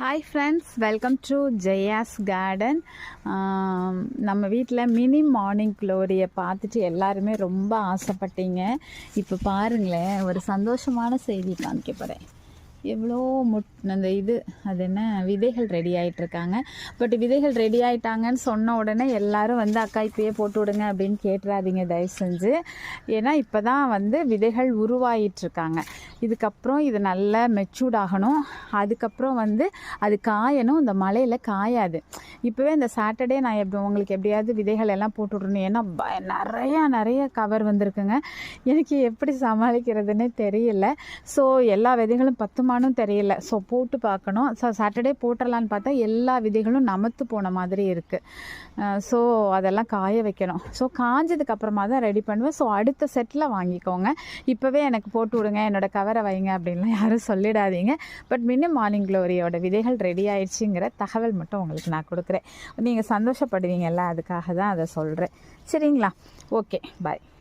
Hi friends welcome to Jaya's garden நம்ம வீட்டில் mini morning க்ளோரியை பார்த்துட்டு எல்லாருமே ரொம்ப ஆசைப்பட்டீங்க. இப்போ பாருங்களேன் ஒரு சந்தோஷமான செய்தி காமிக்க போகிறேன் எவ்வளோ முட் அந்த இது அது என்ன விதைகள் ரெடி ஆயிட்டு பட் விதைகள் ரெடி ஆகிட்டாங்கன்னு சொன்ன உடனே எல்லாரும் வந்து அக்கா இப்பயே போட்டு விடுங்க அப்படின்னு கேட்டுறாதீங்க தயவு செஞ்சு. ஏன்னா இப்போ தான் வந்து விதைகள் உருவாகிட்டுருக்காங்க இதுக்கப்புறம் இது நல்லா மெச்சூர்ட் ஆகணும். அதுக்கப்புறம் வந்து அது காயணும். இந்த மழையில் காயாது. இப்போவே இந்த சாட்டர்டே நான் எப்படி உங்களுக்கு எப்படியாவது விதைகள் எல்லாம் போட்டு விடணும். ஏன்னா ப- நிறையா நிறைய கவர் வந்திருக்குங்க. எனக்கு எப்படி சமாளிக்கிறதுனே தெரியல. ஸோ எல்லா விதைகளும் பத்துமானும் தெரியல. ஸோ போட்டு பார்க்கணும். ஸோ சாட்டர்டே போட்டுடலான்னு பார்த்தா எல்லா விதைகளும் நமத்து போன மாதிரி இருக்குது ஸோ அதெல்லாம் காய வைக்கணும். ஸோ காஞ்சதுக்கு அப்புறமா தான் ரெடி பண்ணுவேன். ஸோ அடுத்த செட்டில் வாங்கிக்கோங்க. இப்போவே எனக்கு போட்டு விடுங்க. என்னோட கவர் தவற வைங்க அப்படின்லாம் யாரும் சொல்லிடாதீங்க. பட் மினி மார்னிங் க்ளோரியோட விதைகள் ரெடி ஆயிடுச்சுங்கிற தகவல் மட்டும் உங்களுக்கு நான் கொடுக்குறேன். நீங்கள் சந்தோஷப்படுவீங்கல்ல அதுக்காக தான் அதை சொல்கிறேன் சரிங்களா? Okay bye